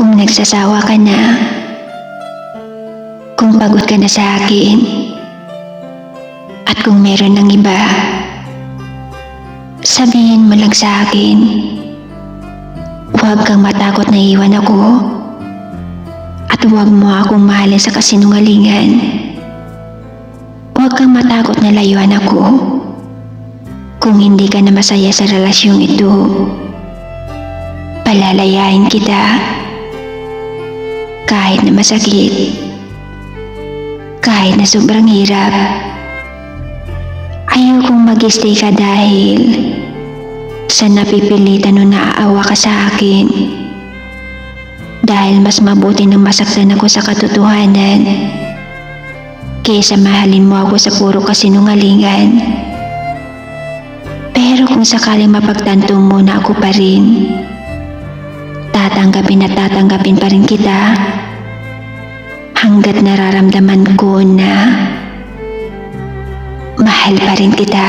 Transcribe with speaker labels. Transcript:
Speaker 1: Kung nagsasawa ka na, kung pagod ka na sa akin, at kung meron ng iba, sabihin mo lang sa akin. Huwag kang matakot na iwan ako. At huwag mo akong mahalin sa kasinungalingan. Huwag kang matakot na layuan ako. Kung hindi ka na masaya sa relasyong ito, palalayain kita. Kahit na masakit, kahit na sobrang hirap, ayokong mag-stay ka dahil sa napipilitan o naaawa ka sa akin. Dahil mas mabuti nang masaktan ako sa katotohanan kaysa mahalin mo ako sa puro kasinungalingan. Pero kung sakaling mapagtanto mo na ako pa rin, tatanggapin at tatanggapin pa rin kita hanggat nararamdaman ko na mahal pa rin kita.